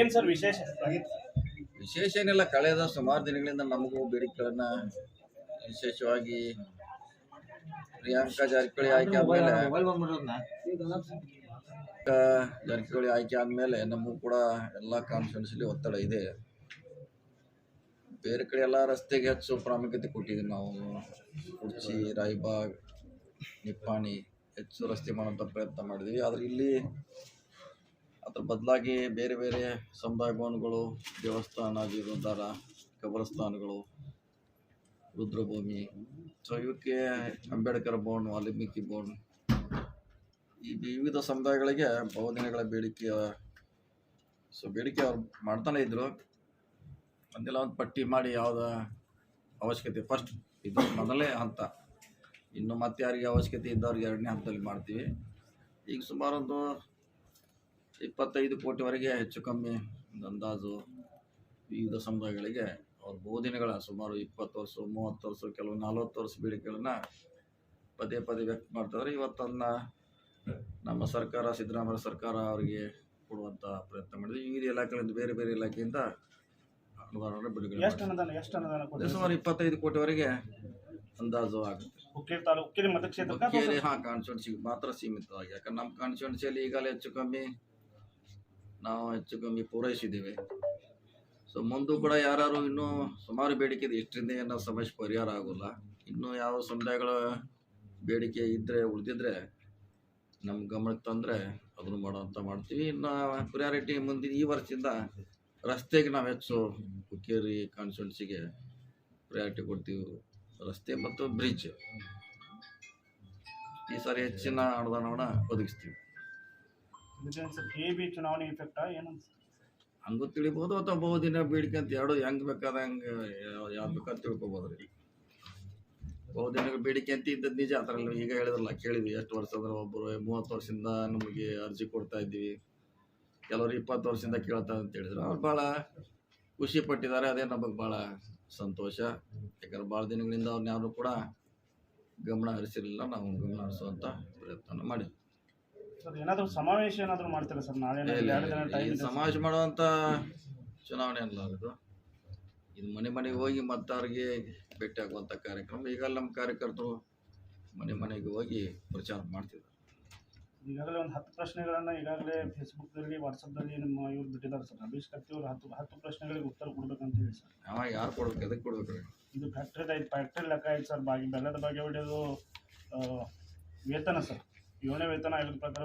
ಏನ್ ಸರ್ ವಿಶೇಷ? ವಿಶೇಷ ಏನಿಲ್ಲ, ಕಳೆದ ಸುಮಾರು ದಿನಗಳಿಂದ ನಮಗೂ ಬೇಡಿಕೆಗಳನ್ನ ವಿಶೇಷವಾಗಿ ಪ್ರಿಯಾಂಕಾ ಜಾರಕಿಹೊಳಿ ಆಯ್ಕೆ ಆದಮೇಲೆ ಜಾರಕಿಹೊಳಿ ಆಯ್ಕೆ ಆದಮೇಲೆ ನಮಗೂ ಕೂಡ ಎಲ್ಲ ಕಾನ್ಫಿಡೆನ್ಸ್ಲಿ ಒತ್ತಡ ಇದೆ. ಬೇರೆ ಕಡೆ ಎಲ್ಲ ರಸ್ತೆಗೆ ಹೆಚ್ಚು ಪ್ರಾಮುಖ್ಯತೆ ಕೊಟ್ಟಿದ್ವಿ ನಾವು. ಕುರ್ಚಿ ರಾಯ್ಬಾಗ್, ನಿಪ್ಪಾಣಿ ಹೆಚ್ಚು ರಸ್ತೆ ಮಾಡುವಂಥ ಪ್ರಯತ್ನ ಮಾಡಿದ್ವಿ ಆದರೆ ಇಲ್ಲಿ ಅದ್ರ ಬದಲಾಗಿ ಬೇರೆ ಬೇರೆ ಸಮುದಾಯ ಭವನಗಳು ದೇವಸ್ಥಾನ, ಜೀರ್ಣೋದ್ಧಾರ, ಕಬರಸ್ಥಾನಗಳು, ರುದ್ರಭೂಮಿ. ಸೊ ಇವಕ್ಕೆ ಅಂಬೇಡ್ಕರ್ ಭವನ್, ವಾಲ್ಮೀಕಿ ಭವನ್. ಈ ವಿವಿಧ ಸಮುದಾಯಗಳಿಗೆ ಬಹುದಿನಗಳ ಬೇಡಿಕೆ. ಸೊ ಬೇಡಿಕೆ ಅವ್ರು ಮಾಡ್ತಾನೆ ಇದ್ರು. ಅದೆಲ್ಲ ಒಂದು ಪಟ್ಟಿ ಮಾಡಿ ಯಾವ್ದ ಅವಶ್ಯಕತೆ ಫಸ್ಟ್ ಇದು ಮೊದಲೇ ಹಂತ. ಇನ್ನು ಮತ್ತೆ ಯಾರಿಗೆ ಅವಶ್ಯಕತೆ ಇದ್ದವ್ರಿಗೆ ಎರಡನೇ ಹಂತದಲ್ಲಿ ಮಾಡ್ತೀವಿ. ಈಗ ಸುಮಾರು ಒಂದು ಇಪ್ಪತ್ತೈದು ಕೋಟಿವರೆಗೆ ಹೆಚ್ಚು ಕಮ್ಮಿ ಒಂದು ಅಂದಾಜು ವಿವಿಧ ಸಮುದಾಯಗಳಿಗೆ. ಅವ್ರ ಬೋಧನೆಗಳ ಸುಮಾರು ಇಪ್ಪತ್ತು ವರ್ಷ ಮೂವತ್ತು ವರ್ಷ ಕೆಲವು ನಲ್ವತ್ತು ವರ್ಷ ಬೇಡಿಕೆಗಳನ್ನ ಪದೇ ಪದೇ ವ್ಯಕ್ತ ಮಾಡ್ತಾರೆ ಇವತ್ತನ್ನ ನಮ್ಮ ಸರ್ಕಾರ ಸಿದ್ದರಾಮಯ್ಯ ಸರ್ಕಾರ ಅವರಿಗೆ ಕೊಡುವಂಥ ಪ್ರಯತ್ನ ಮಾಡಿದ್ವಿ ವಿವಿಧ ಇಲಾಖೆಗಳಿಂದ ಬೇರೆ ಬೇರೆ ಇಲಾಖೆಯಿಂದ ಅನುದಾನ ಬಿಡುಗಡೆ ಸುಮಾರು ಇಪ್ಪತ್ತೈದು ಕೋಟಿವರೆಗೆ ಅಂದಾಜು ಆಗುತ್ತೆ. ಹುಕ್ಕೇರಿ ಹಾಂ ಕಾನ್ಸ್ಟಿಟ್ಯೂನ್ಸಿಗೆ ಮಾತ್ರ ಸೀಮಿತವಾಗಿ. ಯಾಕಂದ್ರೆ ನಮ್ಮ ಕಾನ್ಸ್ಟಿಟ್ಯೂನ್ಸಿಯಲ್ಲಿ ಈಗಲೇ ಹೆಚ್ಚು ಕಮ್ಮಿ. ನಾವು ಹೆಚ್ಚು ಕಮ್ಮಿ ಪೂರೈಸಿದ್ದೀವಿ. ಸೊ ಮುಂದೂ ಕೂಡ ಯಾರು ಇನ್ನೂ ಸುಮಾರು ಬೇಡಿಕೆ ಇದೆ ಇಷ್ಟರಿಂದ ಏನೋ ಸಮಸ್ಯೆ ಪರಿಹಾರ ಆಗೋಲ್ಲ. ಇನ್ನೂ ಯಾವ ಸಮುದಾಯಗಳ ಬೇಡಿಕೆ ಇದ್ದರೆ ಉಳಿದಿದ್ರೆ ನಮ್ಮ ಗಮನಕ್ಕೆ ತಂದರೆ ಅದನ್ನು ಮಾಡೋಂಥ ಮಾಡ್ತೀವಿ. ಇನ್ನು ಪ್ರಿಯಾರಿಟಿ ಮುಂದಿನ ಈ ವರ್ಷದಿಂದ ರಸ್ತೆಗೆ ನಾವು ಹೆಚ್ಚು ಹುಕ್ಕೇರಿ ಕಾನ್ಸ್ಟಿಟ್ಯೂನ್ಸಿಗೆ ಪ್ರಿಯಾರಿಟಿ ಕೊಡ್ತೀವಿ. ರಸ್ತೆ ಮತ್ತು ಬ್ರಿಡ್ಜ್ ಈ ಸಾರಿ ಹೆಚ್ಚಿನ ಅನುದಾನವನ್ನು ಒದಗಿಸ್ತೀವಿ. ಕೆ ಬಿ ಚುನಾವಣೆ ಇಫೆಕ್ಟಾ ಹಂಗೂ ತಿಳಿಬೋದು ಅಥವಾ ಬಹುದಿನ ಬೇಡಿಕೆ ಅಂತ ಎರಡು ಹೆಂಗೆ ಬೇಕಾದ ಹಂಗೆ ಯಾವ್ದು ಬೇಕಾದ್ ತಿಳ್ಕೊಬೋದು ರೀ. ಬಹುದಿನ ಬೇಡಿಕೆ ಅಂತ ಇದ್ದದ್ದು ನಿಜ ಅದರಲ್ಲಿ ಈಗ ಹೇಳಿದ್ರಲ್ಲ, ಕೇಳಿದ್ವಿ. ಎಷ್ಟು ವರ್ಷ ಅಂದ್ರೆ ಒಬ್ಬರು ಮೂವತ್ತು ವರ್ಷದಿಂದ ನಮಗೆ ಅರ್ಜಿ ಕೊಡ್ತಾ ಇದ್ದೀವಿ. ಕೆಲವರು ಇಪ್ಪತ್ತು ವರ್ಷದಿಂದ ಕೇಳ್ತಾ ಅಂತ ಹೇಳಿದ್ರು. ಅವ್ರು ಭಾಳ ಖುಷಿ ಪಟ್ಟಿದ್ದಾರೆ. ಅದೇ ನಮಗೆ ಭಾಳ ಸಂತೋಷ. ಯಾಕಂದ್ರೆ ಭಾಳ ದಿನಗಳಿಂದ ಅವ್ರನ್ನ ಯಾರು ಕೂಡ ಗಮನ ಹರಿಸಿರಲಿಲ್ಲ. ನಾವು ಗಮನ ಹರಿಸುವಂಥ ಪ್ರಯತ್ನ ಮಾಡಿದ್ವಿ. ಸರ್ ಏನಾದರೂ ಸಮಾವೇಶ ಏನಾದರೂ ಮಾಡ್ತೀರಾ ಸರ್ ನಾಳೆ ಎರಡು ದಿನ ಟೈಮ್ ಸಮಾವೇಶ ಮಾಡುವಂಥ ಚುನಾವಣೆ ಅಲ್ಲ ಇದು ಇದು ಮನೆ ಮನೆಗೆ ಹೋಗಿ ಮತದಾರರಿಗೆ ಭೇಟಿ ಆಗುವಂಥ ಕಾರ್ಯಕ್ರಮ. ಈಗ ನಮ್ಮ ಕಾರ್ಯಕರ್ತರು ಮನೆ ಮನೆಗೆ ಹೋಗಿ ಪ್ರಚಾರ ಮಾಡ್ತಿದ್ದಾರೆ. ಈಗಾಗಲೇ ಒಂದು ಹತ್ತು ಪ್ರಶ್ನೆಗಳನ್ನು ಈಗಾಗಲೇ ಫೇಸ್ಬುಕ್ದಲ್ಲಿ ವಾಟ್ಸಪ್ದಲ್ಲಿ ನಿಮ್ಮ ಇವ್ರು ಬಿಟ್ಟಿದ್ದಾರೆ ಸರ್. ರಮೇಶ್ ಕತ್ತಿ ಅವರು ಹತ್ತು ಹತ್ತು ಪ್ರಶ್ನೆಗಳಿಗೆ ಉತ್ತರ ಕೊಡ್ಬೇಕಂತ ಹೇಳಿ ಸರ್. ಅವಾಗ ಯಾರು ಕೊಡ್ಬೇಕು ಎದಕ್ಕೆ ಕೊಡ್ಬೇಕು ರೀ ಇದು ಫ್ಯಾಕ್ಟ್ರಿದ ಐದು ಫ್ಯಾಕ್ಟ್ರಿ ಲೆಕ್ಕ ಐತೆ ಸರ್. ಬಾಗಿ ಬೆಲ್ಲದ ಬಗ್ಗೆ ಹೊಡೆಯೋದು ವೇತನ ಸರ್. ಏಳನೇ ವೇತನ ಆಯೋಗದ ಪ್ರಕಾರ